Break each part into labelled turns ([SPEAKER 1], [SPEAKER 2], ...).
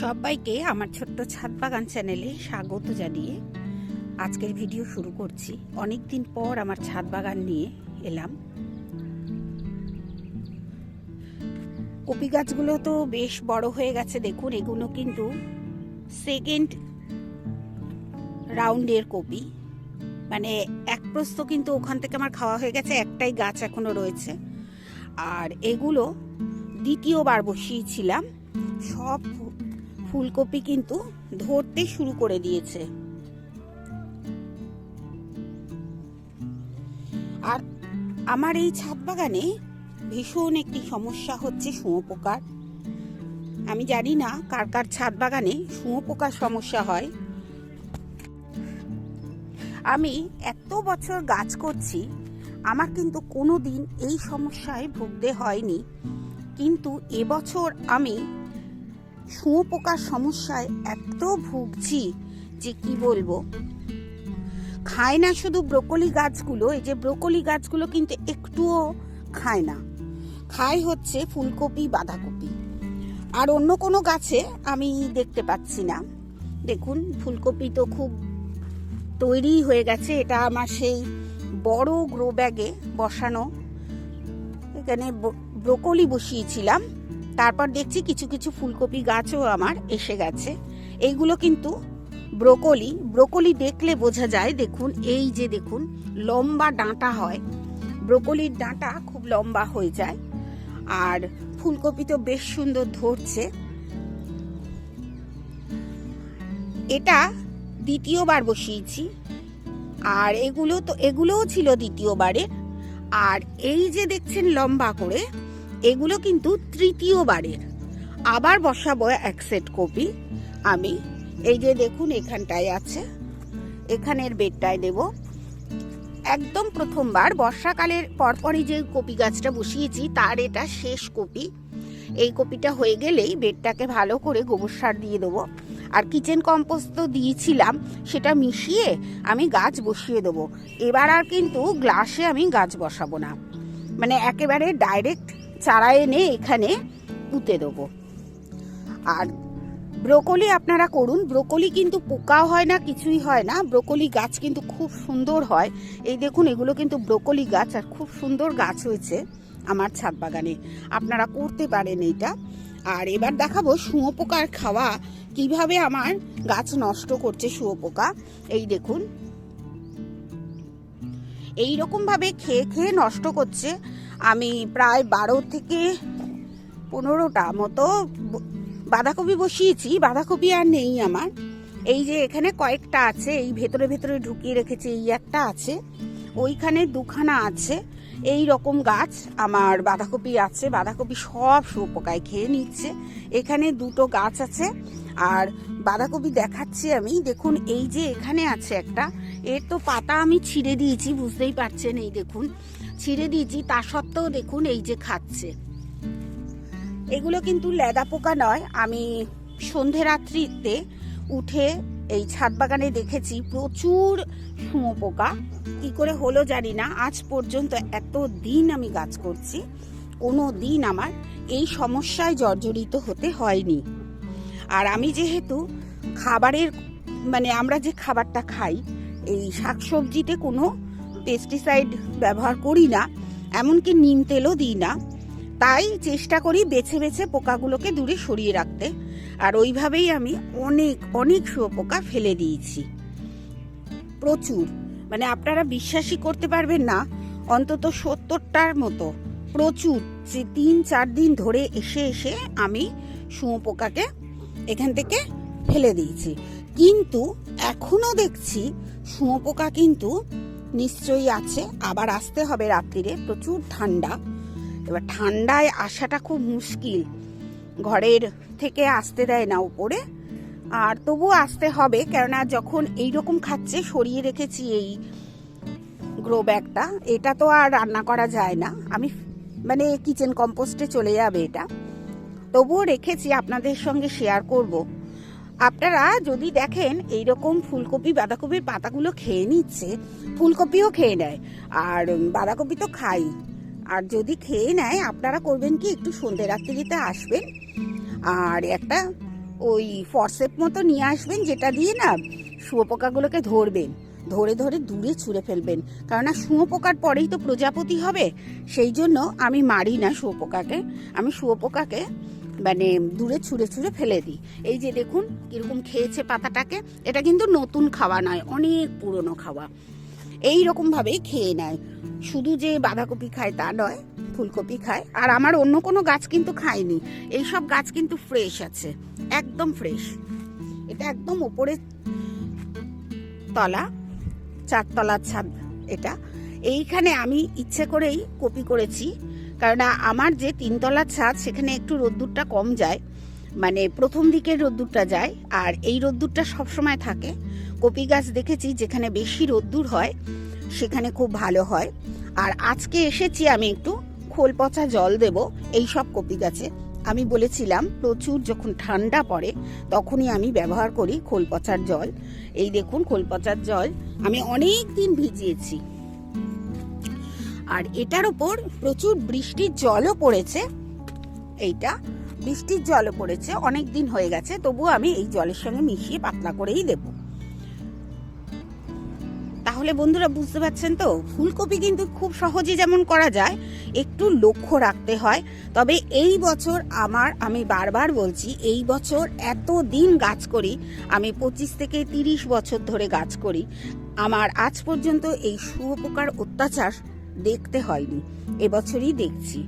[SPEAKER 1] সবাইকে আমার ছোট্ট ছাদ বাগান চ্যানেলে স্বাগত জানিয়ে আজকের ভিডিও শুরু করছি। অনেক দিন পর আমার ছাদ বাগান নিয়ে এলাম। কপি গাছগুলো তো বেশ বড় হয়ে গেছে দেখুন, এগুলো কিন্তু সেকেন্ড রাউন্ডের কপি। মানে এক প্রস্ত কিন্তু ওখান থেকে আমার খাওয়া হয়ে গেছে, একটাই গাছ এখনও রয়েছে। আর এগুলো দ্বিতীয়বার বসিয়েছিলাম। সব ফুলকপি কিন্তু ধরতে শুরু করে দিয়েছে। আর আমার এই ছাদ বাগানে ভীষণ একটি সমস্যা হচ্ছে শুঁয়োপোকার আমি জানি না কার কার ছাদ বাগানে শুঁয়োপোকার সমস্যা হয়। আমি এত বছর গাছ করছি, আমার কিন্তু কোনো দিন এই সমস্যায় ভুগতে হয়নি। কিন্তু এবছর আমি শুঁয়োপোকার সমস্যায় এত ভুগছি যে কি বলব? খায় না শুধু ব্রোকলি গাছগুলো, এই যে ব্রোকলি গাছগুলো কিন্তু একটুও খায় না। খায় হচ্ছে ফুলকপি, বাঁধাকপি। আর অন্য কোনো গাছে আমি দেখতে পাচ্ছি না। দেখুন, ফুলকপি তো খুব তৈরি হয়ে গেছে। এটা আমার সেই বড় গ্রো ব্যাগে বসানো। এখানে ব্রোকলি বসিয়েছিলাম। তারপর দেখছি কিছু কিছু ফুলকপি গাছও আমার এসে গেছে। এইগুলো কিন্তু ব্রোকলি। ব্রোকলি দেখলে বোঝা যায়, দেখুন, এই যে দেখুন, লম্বা ডাঁটা হয়। ব্রোকলির ডাঁটা খুব লম্বা হয়ে যায়। আর ফুলকপি তো বেশ সুন্দর ধরছে। এটা দ্বিতীয়বার বসিয়েছি। আর এগুলো তো, এগুলোও ছিল দ্বিতীয়বারের। আর এই যে দেখছেন লম্বা করে এগুলো কিন্তু তৃতীয়বারের। আবার বসাবো এক সেট কপি। আমি এই যে দেখুন এখানটায় আছে, এখানের বেডটায় দেব। একদম প্রথমবার, বর্ষাকালের পরপরই যে কপি গাছটা বসিয়েছি, তার এটা শেষ কপি। এই কপিটা হয়ে গেলেই বেডটাকে ভালো করে গোবর সার দিয়ে দেবো। আর কিচেন কম্পোস্ট তো দিয়েছিলাম, সেটা মিশিয়ে আমি গাছ বসিয়ে দেবো। এবার আর কিন্তু গ্লাসে আমি গাছ বসাবো না। মানে একেবারে ডাইরেক্ট চারা এনে এখানে পুঁতে দেবো। আর ব্রোকলি আপনারা করুন। ব্রোকলি কিন্তু পোকাও হয় না, কিছুই হয় না। ব্রোকলি গাছ কিন্তু খুব সুন্দর হয়। এই দেখুন, এগুলো কিন্তু ব্রোকলি গাছ আর খুব সুন্দর গাছ হয়েছে আমার ছাদ বাগানে। আপনারা করতে পারেন এইটা। আর এবার দেখাবো শুঁয়োপোকার খাওয়া। কীভাবে আমার গাছ নষ্ট করছে শুঁয়োপোকা এই দেখুন। এই রকম ভাবে খেয়ে খেয়ে নষ্ট করছে। আমি প্রায় বারো থেকে পনেরোটা মতো বাঁধাকপি বসিয়েছি, বাঁধাকপি আর নেই আমার। এই যে এখানে কয়েকটা আছে, এই ভেতরে ভেতরে ঢুকিয়ে রেখেছে, এই একটা আছে। ওইখানে দুখানা আছে। এই রকম গাছ আমার বাঁধাকপি আছে, বাঁধাকপি সব শুয়োপোকায় খেয়ে নিচ্ছে। এখানে দুটো গাছ আছে, আর বাঁধাকপি দেখাচ্ছি আমি। দেখুন, এই যে এখানে আছে একটা, এর তো পাতা আমি ছিঁড়ে দিয়েছি, বুঝতেই পারছেন, এই দেখুন। ছিঁড়ে দিয়েছি, তা সত্ত্বেও দেখুন এই যে খাচ্ছে। এগুলো কিন্তু লেদা পোকা নয়, আমি সন্ধে রাত্রিতে উঠে এই ছাদ বাগানে দেখেছি প্রচুর শুঁয়ো পোকা। কি করে হলো জানি না, আজ পর্যন্ত এত দিন আমি গাছ করছি, কোনো দিন আমার এই সমস্যায় জর্জরিত হতে হয়নি। আর আমি যেহেতু খাবারের মানে আমরা যে খাবারটা খাই, এই শাকসবজিতে কোনো পেস্টিসাইড ব্যবহার করি না, এমনকি নিম তেলও দিই না। তাই চেষ্টা করি বেছে বেছে পোকাগুলোকে দূরে সরিয়ে রাখতে। আর ওইভাবেই আমি অনেক অনেক শুয়োপোকা ফেলে দিয়েছি। প্রচুর। মানে আপনারা বিশ্বাসই করতে পারবেন না, অন্তত সত্তরটার মতো। প্রচুর। যে তিন, চার দিন ধরে এসে এসে আমি শুঁয়োপোকাকে এখান থেকে ফেলে দিয়েছি। কিন্তু এখনও দেখছি শুঁয়োপোকা কিন্তু নিশ্চয়ই আছে, আবার আসতে হবে রাত্রিরে, প্রচুর ঠান্ডা। এবার ঠান্ডায় আসাটা খুব মুশকিল। ঘরের থেকে আসতে দেয় না উপরে আর তবুও আসতে হবে, কেননা যখন এই রকম খাচ্ছে, সরিয়ে রেখেছি এই গ্রো ব্যাগটা, এটা তো আর রান্না করা যায় না। আমি মানে কিচেন কম্পোস্টে চলে যাবে এটা। তবুও রেখেছি, আপনাদের সঙ্গে শেয়ার করব। আপনারা যদি দেখেন এই রকম ফুলকপি, বাঁধাকপির পাতাগুলো খেয়ে নিচ্ছে, ফুলকপিও খেয়ে নেয়, আর বাঁধাকপি তো খাই। আর যদি খেয়ে নেয়, আপনারা করবেন কি, একটু সন্ধে রাত্রিতে আসবেন, আর একটা ওই ফরসেপ মতো নিয়ে আসবেন, যেটা দিয়ে না শুয়োপোকাগুলোকে ধরবেন, ধরে ধরে দূরে ছুঁড়ে ফেলবেন। কেননা শুঁয়োপোকার পরেই তো প্রজাপতি হবে, সেই জন্য আমি মারি না শুয়োপোকাকে আমি শুয়োপোকাকে মানে দূরে ছুঁড়ে ছুঁড়ে ফেলে দিই। এই যে দেখুন, কীরকম খেয়েছে পাতাটাকে, এটা কিন্তু নতুন খাওয়া নয়, অনেক পুরনো খাওয়া। এই রকমভাবেই খেয়ে নেয়। শুধু যে বাঁধাকপি খায় তা নয়, ফুলকপি খায়। আর আমার অন্য কোনো গাছ কিন্তু খায়নি। এই সব গাছ কিন্তু ফ্রেশ আছে, একদম ফ্রেশ। এটা একদম ওপরে তলা, চারতলার ছাদ এটা। এইখানে আমি ইচ্ছে করেই কপি করেছি। কারণ আমার যে তিনতলার ছাদ, সেখানে একটু রোদ্দুরটা কম যায়। মানে প্রথম দিকের রোদ্দুরটা যায়, আর এই রোদ্দুরটা সবসময় থাকে। কপি গাছ দেখেছি যেখানে বেশি রোদ্দুর হয়, সেখানে খুব ভালো হয়। আর আজকে এসেছি আমি একটু খোল পচা জল দেব এই সব কপি গাছে। আমি বলেছিলাম, প্রচুর যখন ঠান্ডা পড়ে, তখনই আমি ব্যবহার করি খোল পচার জল। এই দেখুন, খোল পচার জল আমি অনেক দিন ভিজিয়েছি। আর এটার ওপর প্রচুর বৃষ্টির জলও পড়েছে। এইটা, বৃষ্টির জলও পড়েছে। অনেক দিন হয়ে গেছে তবু আমি এই জলের সঙ্গে মিশিয়ে পাতলা করেই দেব। তাহলে বন্ধুরা বুঝতে পারছেন তো, ফুলকপি কিন্তু খুব সহজে যেমন করা যায়, একটু লক্ষ্য রাখতে হয়। তবে এই বছর আমার, আমি বারবার বলছি, এই বছর এত দিন গাছ করি, আমি পঁচিশ থেকে তিরিশ বছর ধরে গাছ করি। আমার আজ পর্যন্ত এই শুয়োপোকার অত্যাচার দেখতে হয়নি। এবছরই দেখছি।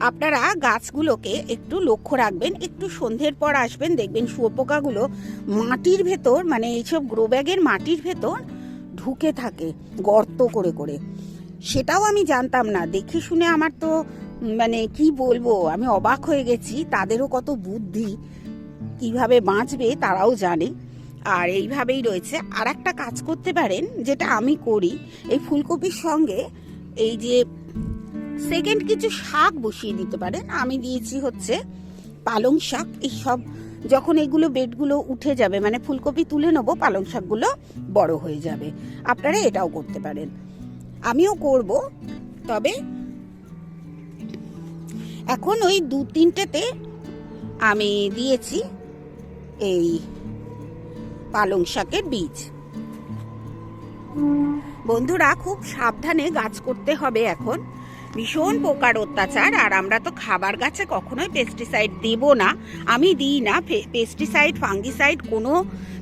[SPEAKER 1] আপনারা গাছগুলোকে একটু লক্ষ্য রাখবেন, একটু সন্ধ্যের পর আসবেন, দেখবেন শুয়োপোকাগুলো মাটির ভেতর মানে এইসব গ্রো ব্যাগের মাটির ভেতর ঢুকে থাকে গর্ত করে করে। সেটাও আমি জানতাম না। দেখে শুনে আমার তো মানে কি বলব, আমি অবাক হয়ে গেছি। তাদেরও কত বুদ্ধি, কীভাবে বাঁচবে তারাও জানে। আর এইভাবেই রয়েছে। আর একটা কাজ করতে পারেন, যেটা আমি করি, এই ফুলকপির সঙ্গে এই যে সেকেন্ড কিছু শাক বসিয়ে দিতে পারেন। আমি দিয়েছি হচ্ছে পালং শাক। এই সব যখন এগুলো বেডগুলো উঠে যাবে মানে ফুলকপি তুলে নেব, পালং শাকগুলো বড় হয়ে যাবে। আপনারা এটাও করতে পারেন। আমিও করব, তবে এখন ওই দু তিনটেতে আমি দিয়েছি এই পালং শাকের বীজ। বন্ধুরা, খুব সাবধানে গাছ করতে হবে এখন। ভীষণ পোকার অত্যাচার, আর আমরা তো খাবার গাছে কখনোই পেস্টিসাইড দেব না। আমি দিই না পেস্টিসাইড ফাঙ্গিসাইড কোনো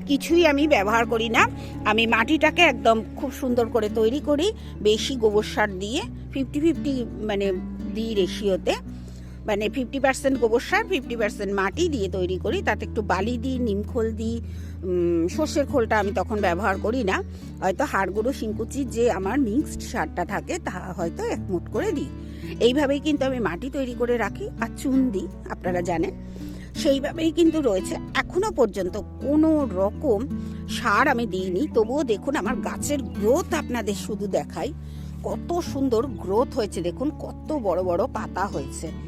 [SPEAKER 1] কিছুই আমি ব্যবহার করি না। আমি মাটিটাকে একদম খুব সুন্দর করে তৈরি করি, বেশি গোবর সার দিয়ে ফিফটি ফিফটি মানে দিই রেশিওতে। মানে ফিফটি পার্সেন্ট গোবর সার ফিফটি পার্সেন্ট মাটি দিয়ে তৈরি করি। তাতে একটু বালি দিই নিমখোল দিই সর্ষের খোলটা আমি তখন ব্যবহার করি না। হয়তো হাড়গুঁড়ো শিংকুচির যে আমার মিক্সড সারটা থাকে, তা হয়তো এক মুঠ করে দিই। এইভাবেই কিন্তু আমি মাটি তৈরি করে রাখি আর চুন দিই, আপনারা জানেন। সেইভাবেই কিন্তু রয়েছে। এখনও পর্যন্ত কোনো রকম সার আমি দিইনি। তবুও দেখুন, আমার গাছের গ্রোথ আপনাদের শুধু দেখাই। কত সুন্দর গ্রোথ হয়েছে, দেখুন, কত বড় বড় পাতা হয়েছে।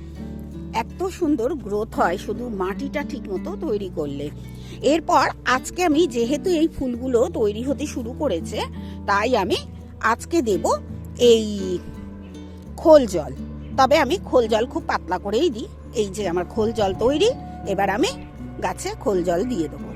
[SPEAKER 1] এত সুন্দর গ্রোথ হয়, শুধু মাটিটা ঠিকমতো তৈরি করলে। এরপর আজকে আমি যেহেতু এই ফুলগুলো তৈরি হতে শুরু করেছে, তাই আমি আজকে দেব এই খোল জল। তবে আমি খোল জল খুব পাতলা করেই দিই। এই যে আমার খোল জল তৈরি, এবার আমি গাছে খোল জল দিয়ে দেবো।